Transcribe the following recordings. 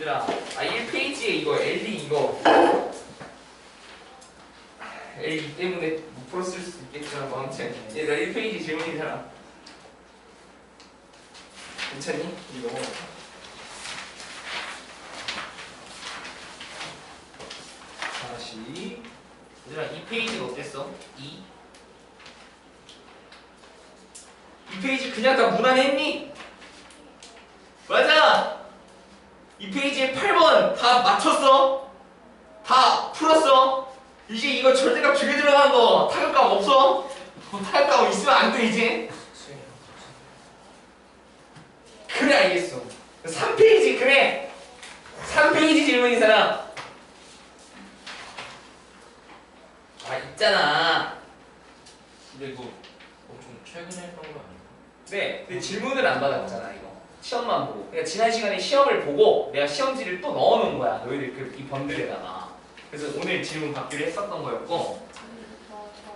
얘들아 아 1페이지에 이거 L이 이거 L 때문에 못 풀었을 수도 있겠지만 뭐 아무튼 얘들아 1페이지 질문이잖아 괜찮니? 이거 다시 얘들아 2페이지가 어땠어? 2 2페이지 그냥 다 무난했니? 맞아! 2페이지에 8번 다 맞췄어? 다 풀었어? 이제 이거 절대값 두개 들어가는 거 타격감 없어? 어, 타격감 있으면 안 돼 이제 그래 알겠어 3페이지 그래 3페이지 질문인 사람 아 있잖아 근데 이거 엄청 최근에 했던 거 아니야? 네, 근데 질문을 안 받았잖아 이거. 시험만 보고. 그러니까 지난 시간에 시험을 보고 내가 시험지를 또 넣어놓은 거야. 너희들 그, 이 번들에다가. 그래서 오늘 질문 받기로 했었던 거였고 저저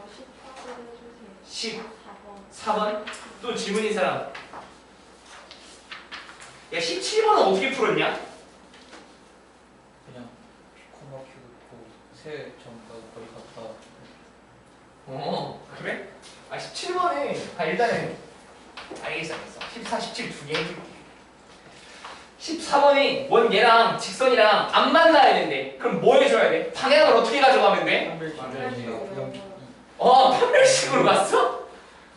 10 14번 4번 또 질문인 사람. 야 17번은 어떻게 풀었냐? 그냥 코마 키고 새 전과 거의 같다 어 그래? 아 17번에 아 일단은 알겠어 알겠어 14, 17 두 개 해줄게 14번에 원 얘랑 직선이랑 안 만나야 된대 그럼 뭐 해줘야 돼? 방향을 어떻게 가져가면 돼? 어 판별식으로 갔어?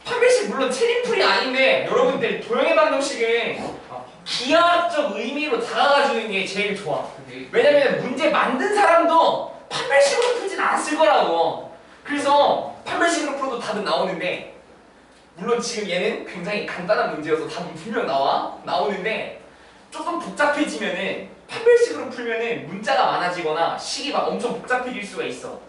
판별식 물론 체림풀이 아닌데 여러분들 도형의 방정식은 기하학적 의미로 다가가주는 게 제일 좋아 왜냐면 문제 만든 사람도 판별식으로 풀진 않았을 거라고. 그래서 판별식으로 풀어도 답은 나오는데 물론 지금 얘는 굉장히 간단한 문제여서 답은 분명 나와 나오는데 조금 복잡해지면은 판별식으로 풀면은 문자가 많아지거나 식이 막 엄청 복잡해질 수가 있어.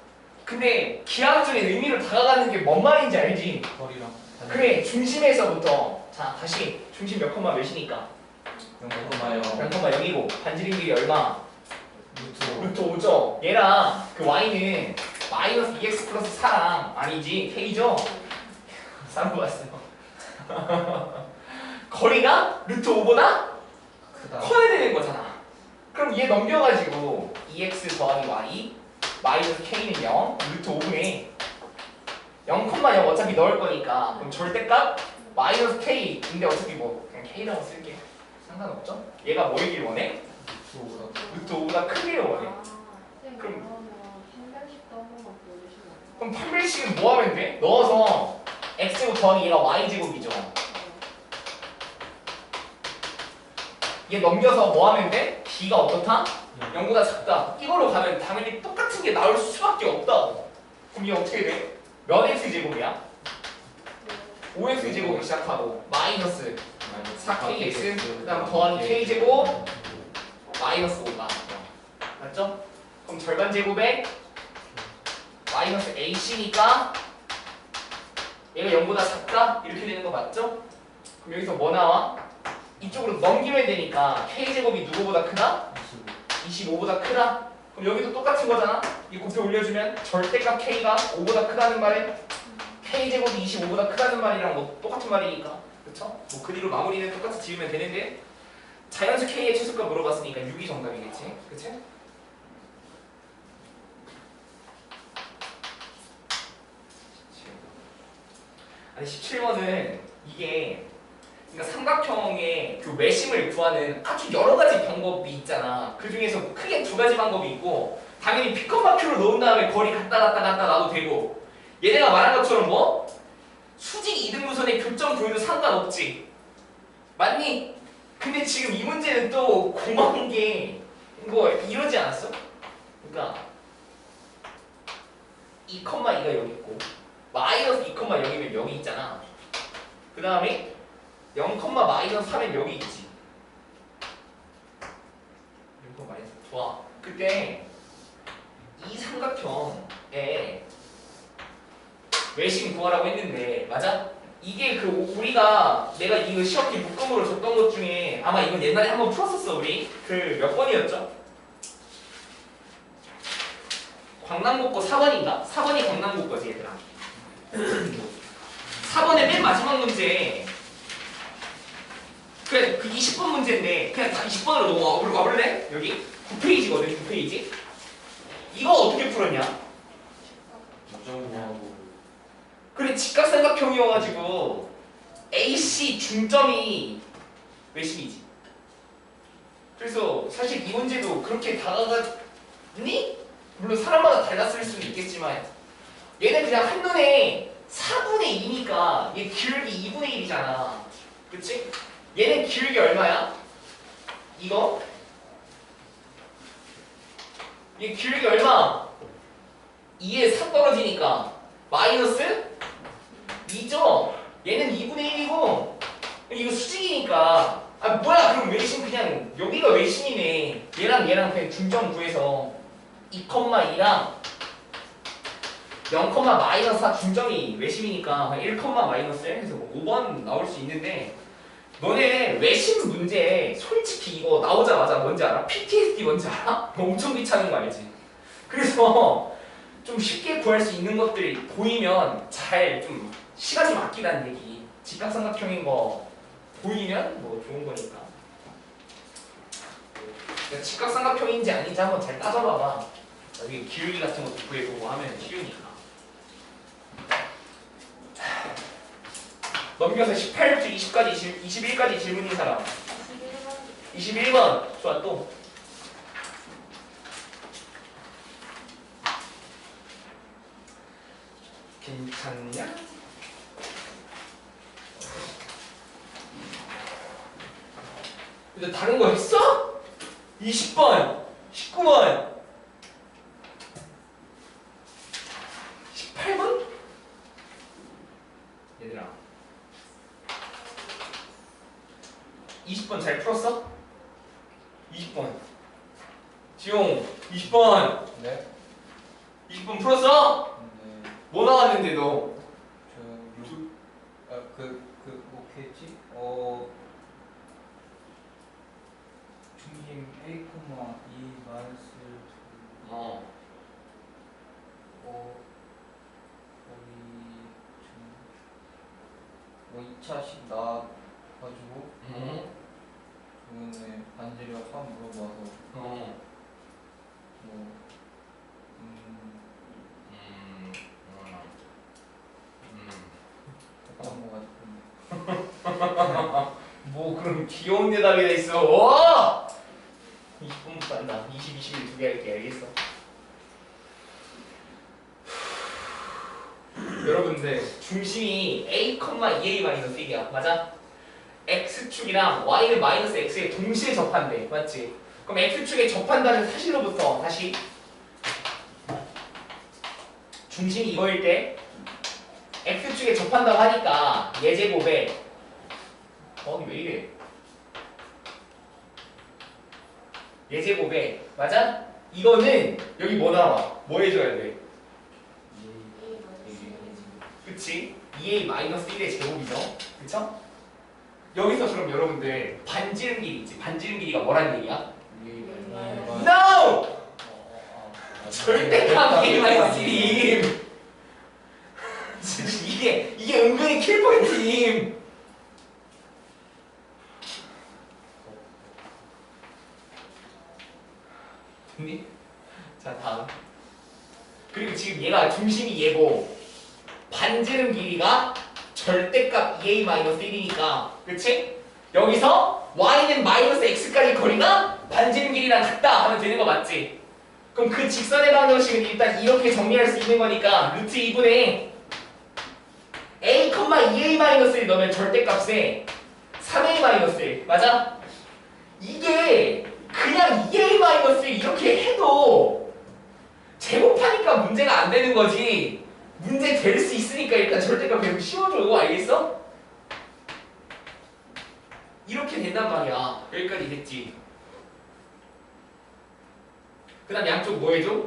근데 기하학적인 의미로 다가가는 게 뭔 말인지 알지? 거리랑 그래 중심에서부터 자 다시 중심 몇 콤마 몇이니까 영어마요 0콤마 0이고 반지름 길이 얼마? 루트 루트 5죠. 얘랑 그 y는 마이너스 2x 플러스 4랑 아니지 k죠? 싼거 같어요. 거리가 루트 5보다 크다 커야 되는 거잖아. 그럼 얘 넘겨가지고 2x 더하기 y 마이너스 k는 0 루트 5분의 0,0 어차피 넣을 거니까 그럼 절대값 마이너스 k인데 어차피 뭐 그냥 k라고 쓸게 상관없죠? 얘가 뭐이길 원해? 루트 5보다 루트 5보다 크기를 원해. 아, 그럼- 그럼 그럼 판별식은 뭐 하면 돼? 넣어서 x제곱 더하기 얘가 y제곱이죠. 얘 넘겨서 뭐 하면 돼? b가 어떻다? 0보다 작다. 이걸로 가면 당연히 똑같은 게 나올 수밖에 없다고. 그럼 얘 어떻게 돼? 몇 x제곱이야? 5x제곱을 시작하고 마이너스 4kx 그 다음 더하기 k제곱 마이너스 5가 맞죠? 그럼 절반 제곱에 마이너스 ac니까 얘가 0보다 작다? 이렇게 되는 거 맞죠? 그럼 여기서 뭐 나와? 이쪽으로 넘기면 되니까 k제곱이 누구보다 크다? 25 보다 크다? 그럼 여기도 똑같은 거잖아? 이 곱해 올려주면 절대값 k가 5보다 크다는 말에 k제곱이 25보다 크다는 말이랑 뭐 똑같은 말이니까 그쵸? 뭐그 뒤로 마무리는 똑같이 지으면 되는데 자연수 k의 최소값 물어봤으니까 6이 정답이겠지? 그치? 아니 17번은 이게 그러니까 삼각형의 그 외심을 구하는 아주 여러 가지 방법이 있잖아. 그 중에서 크게 두 가지 방법이 있고 당연히 Q로 놓은 다음에 거리 갔다 갔다 갔다 놔도 되고 얘네가 말한 것처럼 뭐 수직 이등분선의 교점 보여도 상관없지. 맞니? 근데 지금 이 문제는 또 고마운 게 이거 이러지 않았어? 그러니까 2,2가 여기 있고 마이너스 2,0이면 여기 있잖아. 그 다음에 0, 마이너스 3은 여기 있지. 0, 마이너스 좋아. 그때 이 삼각형에 외심 구하라고 했는데 맞아? 이게 그 우리가 내가 이거 시험지 묶음으로 줬던 것 중에 아마 이건 옛날에 한번 풀었었어 우리 그 몇 번이었죠? 광남고 거 4번인가? 4번이 광남고 거지 얘들아 4번의 맨 마지막 문제 그래 그 20번 문제인데 그냥 다 20번으로 넘어가 와볼래? 여기 9페이지거든 9페이지 이거 어떻게 풀었냐? 그래 직각삼각형이어가지고 AC 중점이 외심이지 그래서 사실 이 문제도 그렇게 다가갔니? 물론 사람마다 달랐을 수는 있겠지만 얘는 그냥 한눈에 4분의 2니까 얘 기울기 2분의 1이잖아 그치? 얘는 기울기 얼마야? 이거? 얘 기울기 얼마? 2에 3 떨어지니까 마이너스 2죠? 얘는 2분의 1이고 이거 수직이니까 아 뭐야 그럼 외심 그냥 여기가 외심이네 얘랑 얘랑 그냥 중점 구해서 2,2랑 0, 마이너스 4 중점이 외심이니까 1, 마이너스 1 해서 뭐 5번 나올 수 있는데 너네 외심 문제 솔직히 이거 나오자마자 뭔지 알아? PTSD 뭔지 알아? 엄청 귀찮은 거 알지? 그래서 좀 쉽게 구할 수 있는 것들이 보이면 잘 좀 시간 좀 아끼라는 얘기 직각삼각형인 거 보이면 뭐 좋은 거니까 그러니까 직각삼각형인지 아닌지 한번 잘 따져봐봐 나중에 기울기 같은 것도 구해보고 하면 쉬우니까 넘겨서 18부터 20까지 21까지 질문인 사람 21번 21번 좋아 또 괜찮냐? 근데 다른 거 했어? 20번 19번 18번? 얘들아 20번 잘 풀었어? 20번 지용 20번 네? 20번 풀었어? 네. 뭐 나왔는데 너? 저 육. 아그 그 뭐겠지? 어 중심 A, 2 마이너스 어 어 거기 좀뭐 2차씩 나가지고 어? 그거는 반지력 한번 물어봐서 어. 뭐 음, 음, 음. 어떤 거 같은데 뭐 그럼 귀여운 대답이 다 있어. 와! 20분부터 한다 20, 21 두 개 할게. 알겠어. 여러분들 중심이 A, 2A 마이너스 1이야. 맞아? X축이랑 Y는 마이너스 X에 동시에 접한대 맞지? 그럼 X축에 접한다는 사실로부터 다시 중심이 이거일 때 X축에 접한다고 하니까 예제곱에 어, 왜 이래? 예제곱에 맞아? 이거는 여기 뭐 나와? 뭐 해줘야 돼? 그치? 2a 마이너스 1의 제곱이죠? 그쵸? 여기서 그럼 여러분들 반지름 길이 있지? 반지름 길이가 뭐란 얘기야? NO! 절대값 1임 이게 이게 은근히 킬포인트임 됐니? 자 다음 그리고 지금 얘가 중심이 얘고 반지름 길이가 절대값 2a-1이니까 그치? 여기서 y는 마이너스 x까지 거리가 반지름 길이랑 같다 하면 되는 거 맞지? 그럼 그 직선의 방정식은 일단 이렇게 정리할 수 있는 거니까 루트 2분의 a, 2a-1을 넣으면 절대값에 3a-1 맞아? 이게 그냥 2a-1 이렇게 해도 제곱하니까 문제가 안 되는 거지 문제 될 수 있으니까 일단 절대값 계속 씌워줘 알겠어? 이렇게 된단 말이야. 여기까지 됐지. 그 다음 양쪽 뭐 해줘?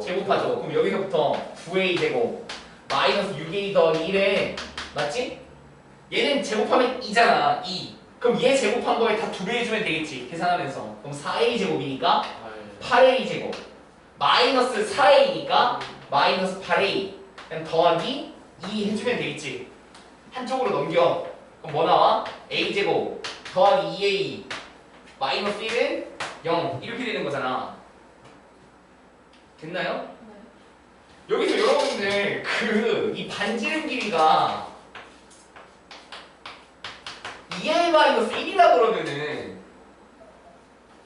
제곱하죠. 그럼 여기서부터 9a 제곱 마이너스 6a 더하기 1에 맞지? 얘는 제곱하면 2잖아. 2 그럼 얘 제곱한 거에 다두배 해주면 되겠지. 계산하면서. 그럼 4a 제곱이니까 8a 제곱. 마이너스 4a니까 마이너스 8a 그냥 더하기 2 해주면 되겠지. 한쪽으로 넘겨. 그럼 뭐 나와? a 제곱 더하기 2a 마이너스 1은 0 이렇게 되는 거잖아. 됐나요? 네. 여기서 여러분들 그 이 반지름 길이가 2a 마이너스 1이라 그러면은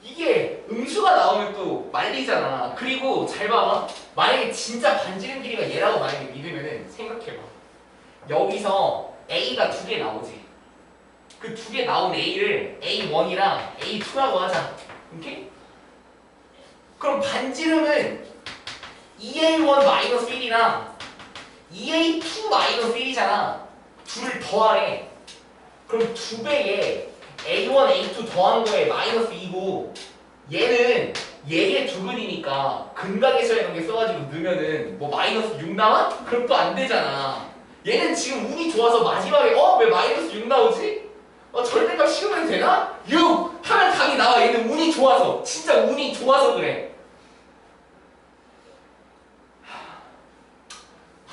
이게 음수가 나오면 또 말리잖아. 그리고 잘 봐봐. 만약에 진짜 반지름 길이가 얘라고 만약에 믿으면은 생각해봐. 여기서 a가 두 개 나오지. 그 두 개 나온 a를 a1이랑 a2라고 하자. 오케이? 그럼 반지름은 2a1 마이너스 1이랑 2a2 마이너스 1이잖아. 둘을 더하래. 그럼 두 배에 a1, a2 더한 거에 마이너스 2고 얘는 얘의 두근이니까 근각에서의 관계 써가지고 넣으면은 뭐 마이너스 6 나와? 그럼 또 안 되잖아. 얘는 지금 운이 좋아서 마지막에 어? 왜 마이너스 6 나오지? 어 절대값 씌우면 되나? 6! 하면 답이 나와. 얘는 운이 좋아서. 진짜 운이 좋아서 그래.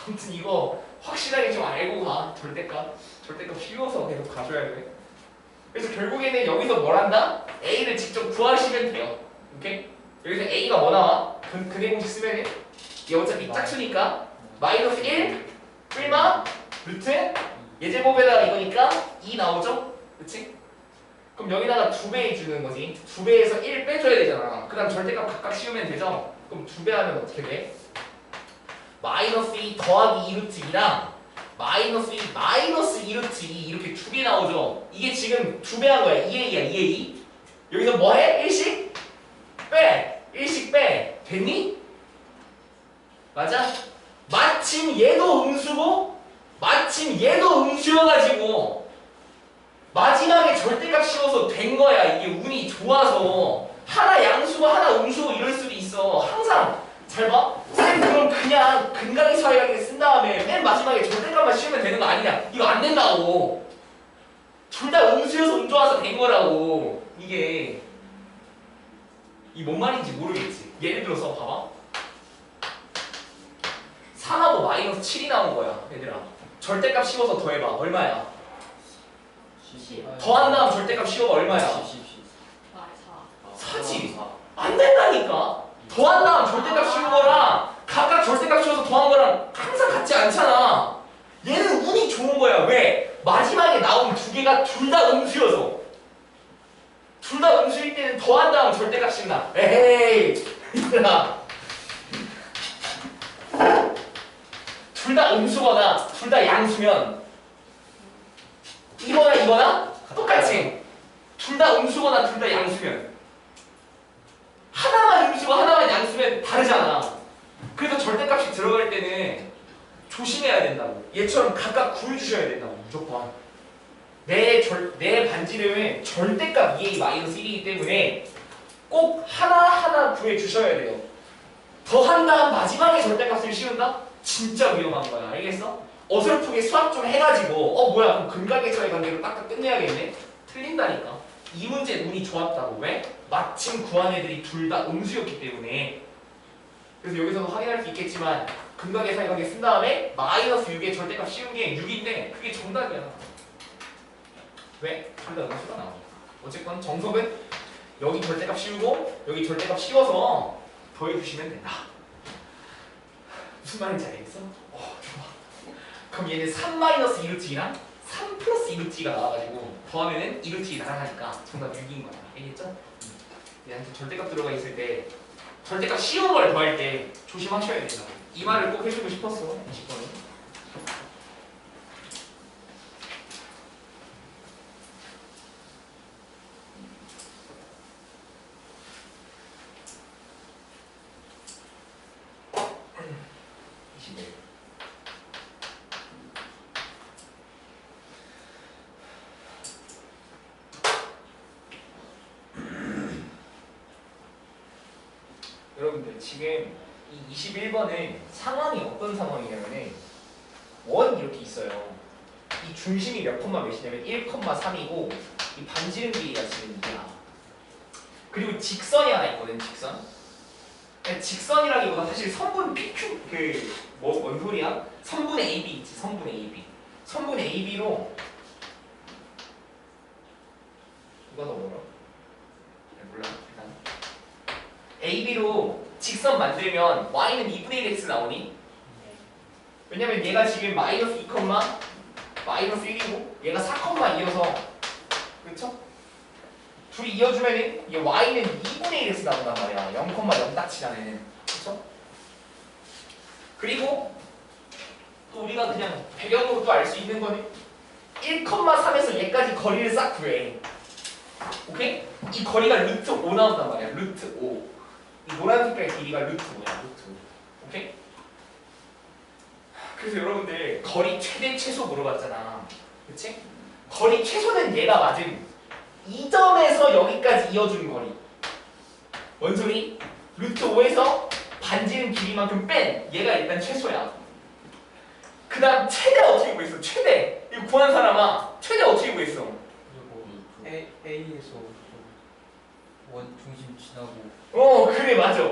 아무튼 이거 확실하게 좀 알고 가. 절대값. 절대값 쉬워서 계속 가줘야 돼. 그래서 결국에는 여기서 뭘 한다? A를 직접 구하시면 돼요. 오케이? 여기서 A가 뭐 나와? 그, 그대 공식 쓰면은 얘 어차피 짝수니까 마이너스 1 풀마 루트 예제법에다가 이거니까 2 나오죠? 그치? 그럼 여기다가 두배 주는 거지. 두 배에서 1 빼줘야 되잖아. 그 다음 절대값 각각 씌우면 되죠? 그럼 두 배 하면 어떻게 돼? 마이너스 2 더하기 2 루트 2랑 마이너스 2 마이너스 2 루트 2 이렇게 두 개 나오죠? 이게 지금 두 배 한 거야. 2a야 2a. 여기서 뭐 해? 1씩 빼. 1씩 빼. 됐니? 맞아? 마침 얘도 음수고 마침 얘도 음수여가지고 마지막에 절대값 씌워서 된 거야. 이게 운이 좋아서 하나 양수고 하나 음수고 이럴 수도 있어. 항상 잘 봐. 쌤 그럼 그냥 근각의 사이하게 쓴 다음에 맨 마지막에 절대값만 씌우면 되는 거 아니냐? 이거 안 된다고. 둘 다 음수여서 운 좋아서 된 거라고. 이게 이 뭔 말인지 모르겠지. 예를 들어서 봐봐. 3하고 마이너스 7이 나온 거야, 얘들아. 절대값 씌워서 더해봐. 얼마야? 더한 다음 절대값 씌워봐. 얼마야? 아, 사. 사지. 안 된다니까. 더한 다음 절대값 씌운 거랑 각각 절대값 씌워서 더한 거랑 항상 같지 않잖아. 얘는 운이 좋은 거야. 왜? 마지막에 나온 두 개가 둘 다 음수여서. 둘 다 음수일 때는 더한 다음 절대값 씌운다. 에헤이. 얘들아. 둘 다 음수거나 둘 다 양수면 이거나 이거나 똑같이 둘 다 음수거나 둘 다 양수면 하나만 음수고 하나만 양수면 다르잖아. 그래서 절대값이 들어갈 때는 조심해야 된다고. 얘처럼 각각 구해주셔야 된다고 무조건. 내, 절, 내 반지름은 절대값 2a 마이너스 1이기 때문에 꼭 하나하나 구해주셔야 돼요. 더한 다음 마지막에 절대값을 씌운다? 진짜 위험한 거야. 알겠어? 어설프게 수학 좀 해가지고 어 뭐야 그럼 근각의차의 관계로 딱딱 끝내야겠네? 틀린다니까. 이 문제 운이 좋았다고. 왜? 마침 구한 애들이 둘 다 음수였기 때문에 그래서 여기서도 확인할 수 있겠지만 근각의 사이관계 쓴 다음에 마이너스 6의 절대값 씌운 게 6인데 그게 정답이야 왜? 둘 다 음수가 나오니까 어쨌건 정석은 여기 절대값 씌우고 여기 절대값 씌워서 더해주시면 된다 무슨 말인지 알겠어? 어 그럼 얘는 3 마이너스 2루트이랑 3 플러스 2루트가 나와가지고 더하면은 2루트 나가니까 정답 6인 거야 알겠죠? 얘한테 절대값 들어가 있을 때 절대값 쉬운 걸 더할 때 조심하셔야 된다. 이 말을 꼭 해주고 싶었어. 20번은. 여러분들 지금 이 21번은 상황이 어떤 상황이냐면은 원 이렇게 있어요. 이 중심이 몇 콤마 몇이냐면 1,3이고 이 반지름 길이가 지금 2야. 그리고 직선이 하나 있거든 직선. 직선이라기보다 사실 선분 PQ 그뭐뭔 소리야? 선분의 AB 있지 선분의 AB. 선분의 AB로 누가 더 멀어? 잘 몰라 일단 AB로 직선 만들면 y는 2분의 1x 나오니? 왜냐면 얘가 지금 마이너스 2, 마이너스 1이고 얘가 4,2여서 그쵸? 둘이 이어주면은 이게 y는 2분의 1에서 나온단 말이야 0,0딱 치라는 그쵸? 그리고 또 우리가 그냥 배경으로 또 알 수 있는 거는 1,3에서 얘까지 거리를 싹 구해 오케이? 이 거리가 루트 5 나온단 말이야 루트 5 이 노란 색깔 길이가 루트 5야 루트 5 오케이? 그래서 여러분들 거리 최대 최소 물어봤잖아 그치? 거리 최소는 얘가 맞은 이 점에서 여기까지 이어주는 거리 뭔 소리? 루트 5에서 반지름 길이만큼 뺀 얘가 일단 최소야 그 다음 최대 어떻게 구했어? 최대 이거 구한 사람아 최대 어떻게 구했어? A A에서 원 중심 지나고 어 그래 맞아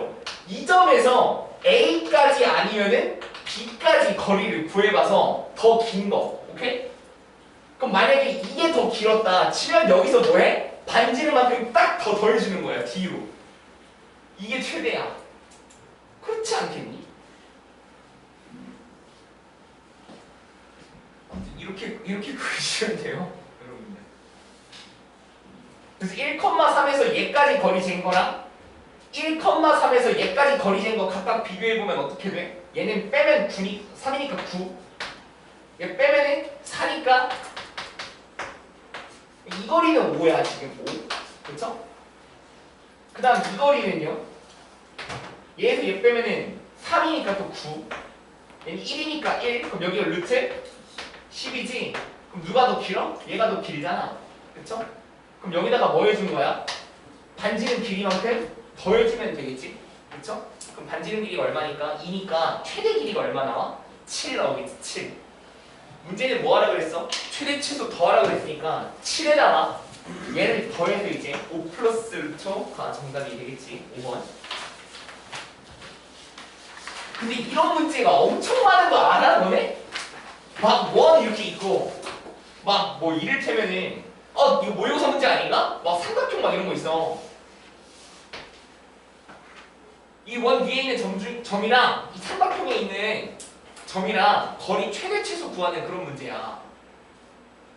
이 점에서 A까지 아니면은 B까지 거리를 구해봐서 더 긴 거 오케이? 그럼 만약에 이게 더 길었다 치면 여기서 뭐해? 반지름만큼 딱더 더해주는 거야 뒤로 이게 최대야 그렇지 않겠니? 이렇게 이렇게 구해주시면 돼요 그래서 1,3에서 얘까지 거리 잰 거랑 1,3에서 얘까지 거리 잰 거 각각 비교해보면 어떻게 돼? 얘는 빼면 9니, 3이니까 9. 얘 빼면은 4니까 이 거리는 5야 지금 5. 그쵸? 그 다음 이 거리는요? 얘에서 얘 빼면은 3이니까 또 9. 얘는 1이니까 1. 그럼 여기가 루트 10이지? 그럼 누가 더 길어? 얘가 더 길잖아. 그쵸? 그럼 여기다가 뭐 해준 거야? 반지름 길이만큼 더해주면 되겠지? 그쵸? 그럼 반지름 길이가 얼마니까? 2니까 최대 길이가 얼마 나와? 7 나오겠지 7 문제는 뭐 하라 그랬어? 최대 최소 더하라 그랬으니까 7에다가 얘를 더해서 이제 5 플러스 루트가 정답이 되겠지 5번 근데 이런 문제가 엄청 많은 거 알아 너네? 막원 이렇게 있고 막 뭐 이를테면은 어 이거 모의고사 문제 아닌가? 막 삼각형 막 이런 거 있어 이 원 위에 있는 점 중, 점이랑 이 삼각형에 있는 점이랑 거리 최대 최소 구하는 그런 문제야.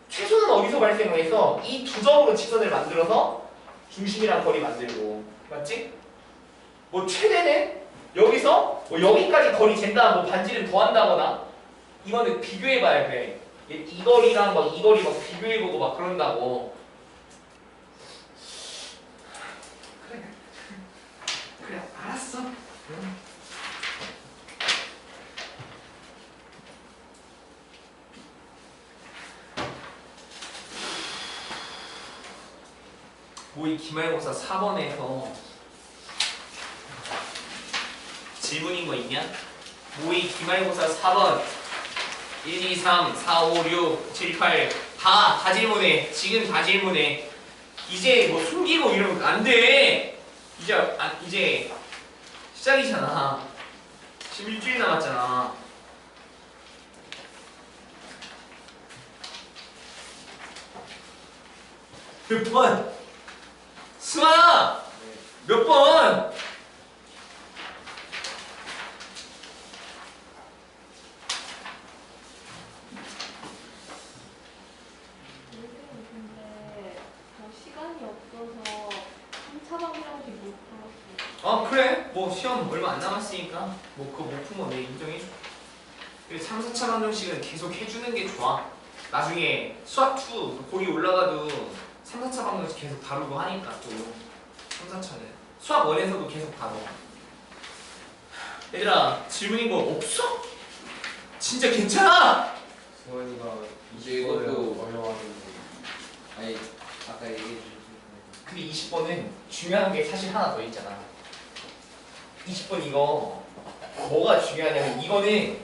최소는 어디서 발생을 해서 이 두 점으로 직선을 만들어서 중심이랑 거리 만들고 맞지? 뭐 최대는 여기서 뭐 여기까지 거리 잰다 뭐 반지를 더한다거나 이거는 비교해봐야 돼. 얘이 거리랑 막 이 거리 막 비교해보고 막 그런다고. 그래. 그래 알았어. 모의 기말고사 4번에서 질문인 거 있냐? 모의 기말고사 4번 1, 2, 3, 4, 5, 6, 7, 8 다, 다 질문해 지금 다 질문해 이제 뭐 숨기고 이러면 안 돼. 이제 아, 이제 시작이잖아. 지금 일주일 남았잖아. 몇 번? 수아 몇 번? 근데 더 시간이 없어서 3차 방정식 못 풀었어요. 어 그래 뭐 시험 얼마 안 남았으니까 뭐 그거 못푼거내 인정해줘. 그리고 3, 4차 방정식은 계속 해주는 게 좋아. 나중에 수학 2 거기 올라가도 3, 4차 방정식 계속 다루고 하니까 또 3, 4차는 수학 1에서도 계속 다뤄. 얘들아 질문인 거 없어? 진짜 괜찮아? 수원이가 이제 20번을 이것도- 어려워하는데 아니 아까 얘기해 주신 근데 20번은 중요한 게 사실 하나 더 있잖아. 20번 이거 뭐가 중요하냐면 이거는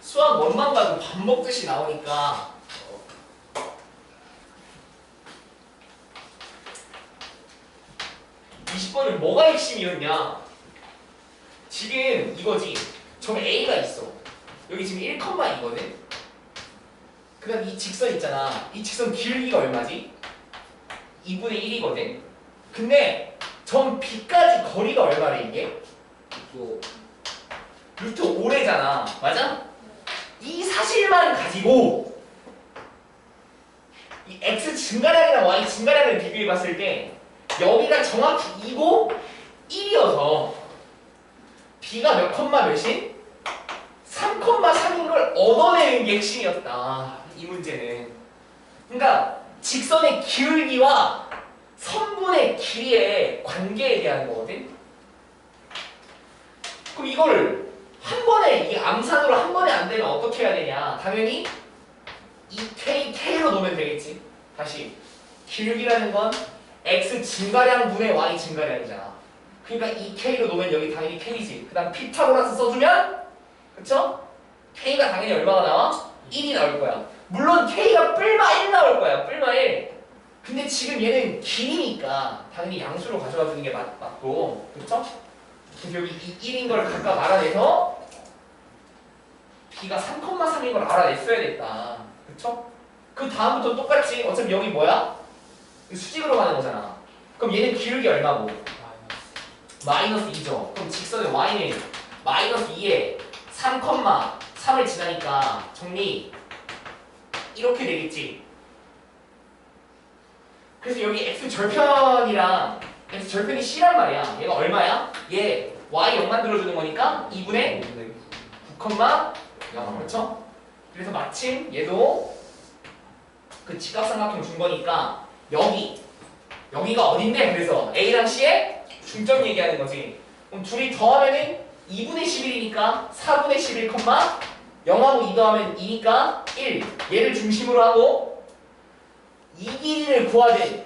수학 원만 봐도 밥 먹듯이 나오니까 이십 번은 뭐가 핵심이었냐? 지금 이거지. 점 A가 있어. 여기 지금 1,2거든. 그 다음 이 직선 있잖아. 이 직선 길이가 얼마지? 2분의 1이거든. 근데 점 B까지 거리가 얼마래 이게? 또 루트 5래잖아. 맞아? 이 사실만 가지고 이 x 증가량이랑 y 증가량을 비교해 봤을 때 여기가 정확히 2고 1이어서 b가 몇 컴마 몇인? 3,3인 걸 얻어내는 게 핵심이었다. 이 문제는. 그러니까 직선의 기울기와 선분의 길이의 관계에 대한 거거든. 그럼 이걸 한 번에 이 암산으로 한 번에 안 되면 어떻게 해야 되냐? 당연히 2k k로 놓으면 되겠지. 다시 기울기라는 건 x 증가량 분의 y 증가량이잖아. 그러니까 2k로 놓으면 여기 당연히 k지. 그 다음 피타고라스 써주면 그쵸? k가 당연히 얼마가 나와? 1이 나올 거야. 물론 k가 뿔마 1 나올 거야. 뿔마 1. 근데 지금 얘는 길이니까 당연히 양수로 가져가 주는 게 맞, 맞고 그쵸? 그 래서 여기 이 1인 걸 각각 알아내서 b가 3,3인 걸 알아냈어야겠다. 그쵸? 그 다음부터 똑같이 어차피 여기 뭐야? 수직으로 가는 거잖아. 그럼 얘는 기울기 얼마고? 마이너스 2죠. 그럼 직선의 y는 마이너스 2에 3, 3을 지나니까 정리 이렇게 되겠지. 그래서 여기 x 절편이랑 x 절편이 c란 말이야. 얘가 얼마야? 얘 y 0 만들어주는 거니까 2분의 9, 0 그렇죠? 그래서 마침 얘도 그 직각삼각형 준 거니까 여기 여기가 어딘데? 그래서 A랑 C의 중점 얘기하는 거지. 그럼 둘이 더하면은 2분의 11이니까 4분의 11, 0하고 2 더하면 2니까 1. 얘를 중심으로 하고 이 길이를 구하든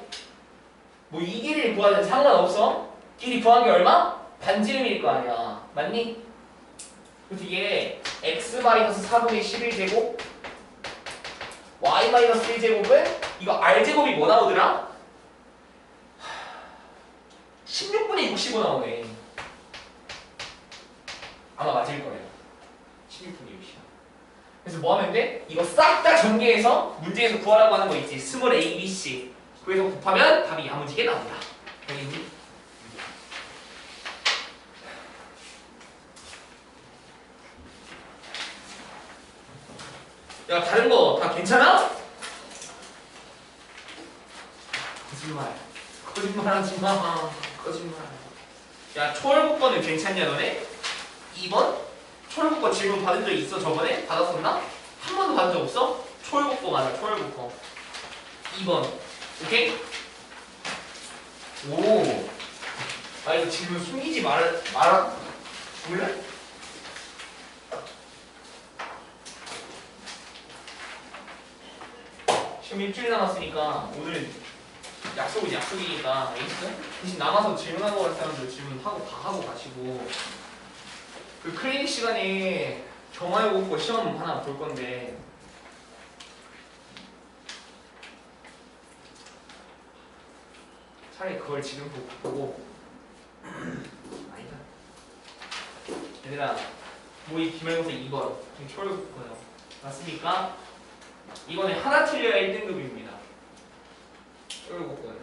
뭐 이 길이를 구하든 상관없어. 길이 구한 게 얼마? 반지름일 거 아니야. 맞니? 그래서 이게 x-4분의 11 제곱 y-1제곱은 이거 r제곱이 뭐 나오더라? 16분의 65 나오네. 아마 맞을 거예요. 16분의 60. 그래서 뭐 하면 돼? 이거 싹 다 전개해서 문제에서 구하라고 하는 거 있지. 스몰 a, b, c. 그래서 곱하면 답이 야무지게 나온다. 알겠니? 야 다른 거 다 괜찮아? 거짓말 거짓말하지 마 거짓말 야 초월국번은 괜찮냐 너네? 2번? 초월국번 질문 받은 적 있어 저번에? 받았었나? 한 번도 받은 적 없어? 초월국번 맞아 초월국번 2번 오케이? 오. 아 이거 지금 숨기지 말 말아 볼래? 시험 일주일 남았으니까 오늘 약속은 약속이니까 알겠어? 대신 남아서 질문하고 갈 사람들 질문하고 다 하고 가시고 그 클리닉 시간에 경화해보고 시험 하나 볼 건데 차라리 그걸 지금 보- 보고 아니다 얘들아 모의 기말고사 2번 지금 초월급 거예요 맞습니까? 이번에 하나 틀려야 1등급입니다 초월급 거예요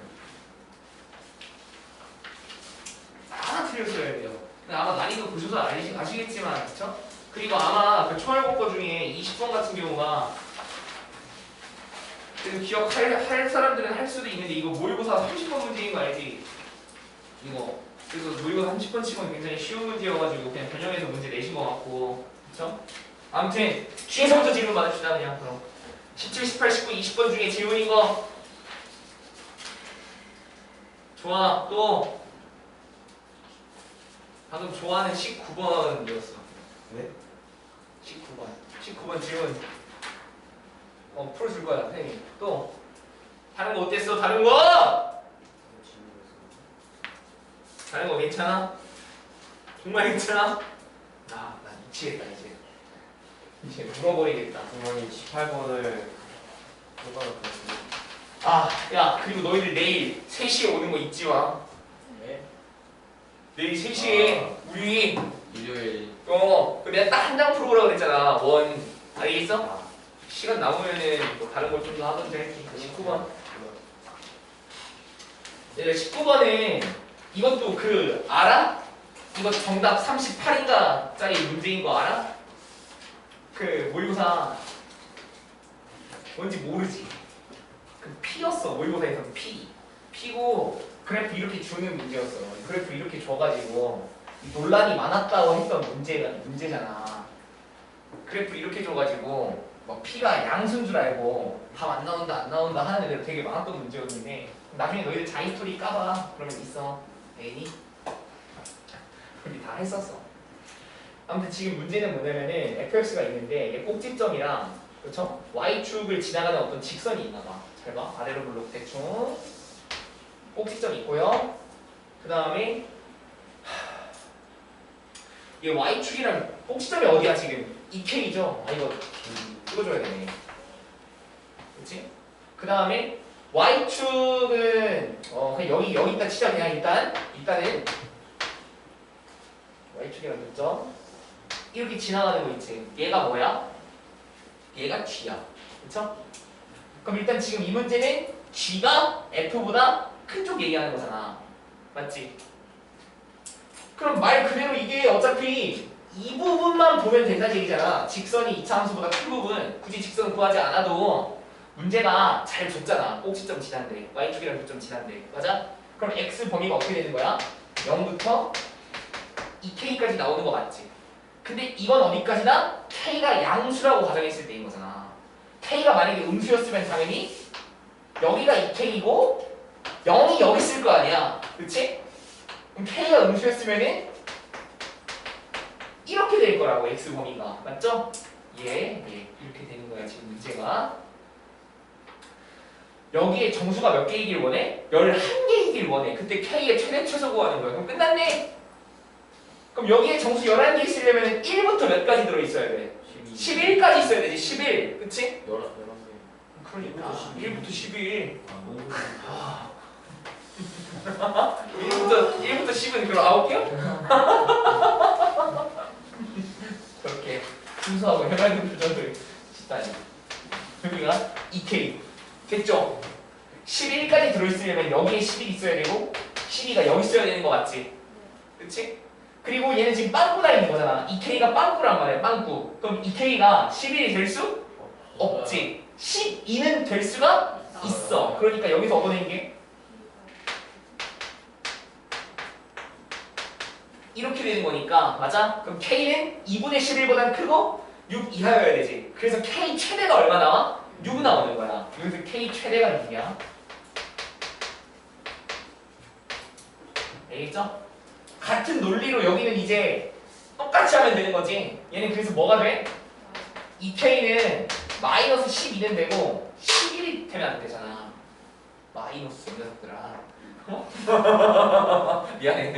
하나 틀렸어야 돼요 근데 아마 난이도 보셔서 아시, 아시겠지만 그쵸? 그리고 아마 그 초월급 거 중에 20번 같은 경우가 기억할 할 사람들은 할 수도 있는데 이거 모의고사 30번 문제인 거 알지? 이거 그래서 모의고사 30번 치고는 굉장히 쉬운 문제여가지고 그냥 변형해서 문제 내신 것 같고 그쵸? 아무튼 뒤에서부터 질문 받읍시다 그냥 그럼 17, 18, 19, 20번 중에 질문인 거. 좋아 또. 방금 좋아하는 19번이었어. 네? 19번. 19번 질문. 어 풀어줄 거야 선생님. 또. 다른 거 어땠어? 다른 거? 다른 거 괜찮아? 정말 괜찮아? 아나 미치겠다 이제 이제 물어버리겠다 부모님 18번을 뽑아놓겠습니다. 아야 그리고 너희들 내일 3시에 오는 거 잊지 마 네. 내일 3시에 아. 우리 일요일 어 그 내가 딱 한 장 풀어보라고 그랬잖아 원 알겠어? 시간 남으면은 뭐 다른 걸 좀 더 하던데 19번 얘들 19번은 이것도 그 알아? 이거 정답 38인가 짜리 문제인 거 알아? 그 모의고사 뭔지 모르지. 그 P였어 모의고사에서 P. P고 그래프 이렇게 주는 문제였어. 그래프 이렇게 줘가지고 이 논란이 많았다고 했던 문제가 문제잖아. 그래프 이렇게 줘가지고 막 P가 양수인 줄 알고 답 안 나온다 안 나온다 하는 애들 되게 많았던 문제였는데 나중에 너희들 자인스토리 까봐 그러면 있어 애니 우리 다 했었어 아무튼 지금 문제는 뭐냐면은 fx가 있는데 이게 꼭지점이랑 그렇죠? Y축을 지나가는 어떤 직선이 있나봐. 잘 봐. 아래로 블록 대충. 꼭지점이 있고요. 그 다음에 이 y축이랑 꼭지점이 어디야 지금? 2k죠? 아 이거 찍어줘야 되네. 그렇지? 그 다음에 y축은 어 그냥 여기 여기다 치자 그냥 일단. 일단은 y축이라는 점점 이렇게 지나가는 거 있지. 얘가 뭐야? 얘가 g야. 그렇죠? 그럼 일단 지금 이 문제는 g가 f보다 큰 쪽 얘기하는 거잖아. 맞지? 그럼 말 그대로 이게 어차피 이 부분만 보면 된다는 얘기잖아. 직선이 이차함수보다 큰 부분, 굳이 직선 구하지 않아도 문제가 잘 줬잖아. 꼭지점 지난데, y축이랑 교점 지난데, 맞아? 그럼 x 범위가 어떻게 되는 거야? 0부터 2k까지 나오는 거 맞지? 근데 이건 어디까지나 k가 양수라고 가정했을 때인 거잖아. k가 만약에 음수였으면 당연히 여기가 2k이고 0이 여기 있을 거 아니야. 그치? 그럼 k가 음수였으면은 이렇게 될 거라고 x 범위가 맞죠? 예, 예 이렇게 되는 거야 지금 문제가 여기에 정수가 몇 개이길 원해? 11개이길 원해 그때 k의 최대 최소 구하는 거야 그럼 끝났네 그럼 여기에 정수 11개 있으려면 1부터 몇 가지 들어있어야 돼? 11까지 있어야 되지 11 그치? 열한 열한 개. 그러니까 1부터 1부터 11 아, 1부터 1부터 10은 그럼 9개요? 그렇게 순수하고 해맑은 표정을 짓다니 여기가 2K 됐죠? 11까지 들어있으려면 여기에 10이 있어야 되고 12가 여기 있어야 되는 거 맞지? 그리고 얘는 지금 빵꾸나 있는 거잖아 2K가 빵꾸란 말이야 빵꾸 그럼 2K가 11이 될 수? 없지 12는 될 수가 있어 그러니까 여기서 얻어낸 게 이렇게 되는 거니까 맞아? 그럼 K는 2분의 11보단 크고 6 이하여야 되지 그래서 K 최대가 얼마 나와? 6 나오는 거야 여기서 K 최대가 6이야 알겠죠? 같은 논리로 여기는 이제 똑같이 하면 되는 거지 얘는 그래서 뭐가 돼? 2K는 마이너스 12는 되고 11이 되면 안 되잖아 마이너스 이 녀석들아 어? 미안해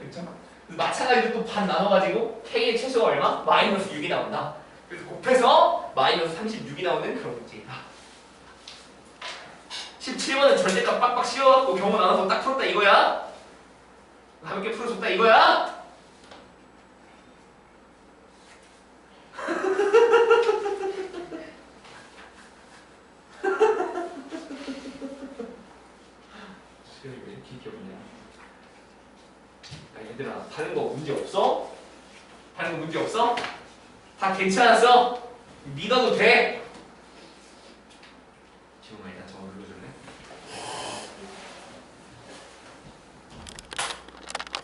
그렇죠? 마찬가지로 또 반 나눠가지고 K의 최소가 얼마? 마이너스 6이 나온다. 그래서 곱해서 마이너스 36이 나오는 그런 문제이다. 17번은 절대값 빡빡 씌워갖고 경우 나눠서 딱 풀었다 이거야? 가볍게 풀어줬다 이거야?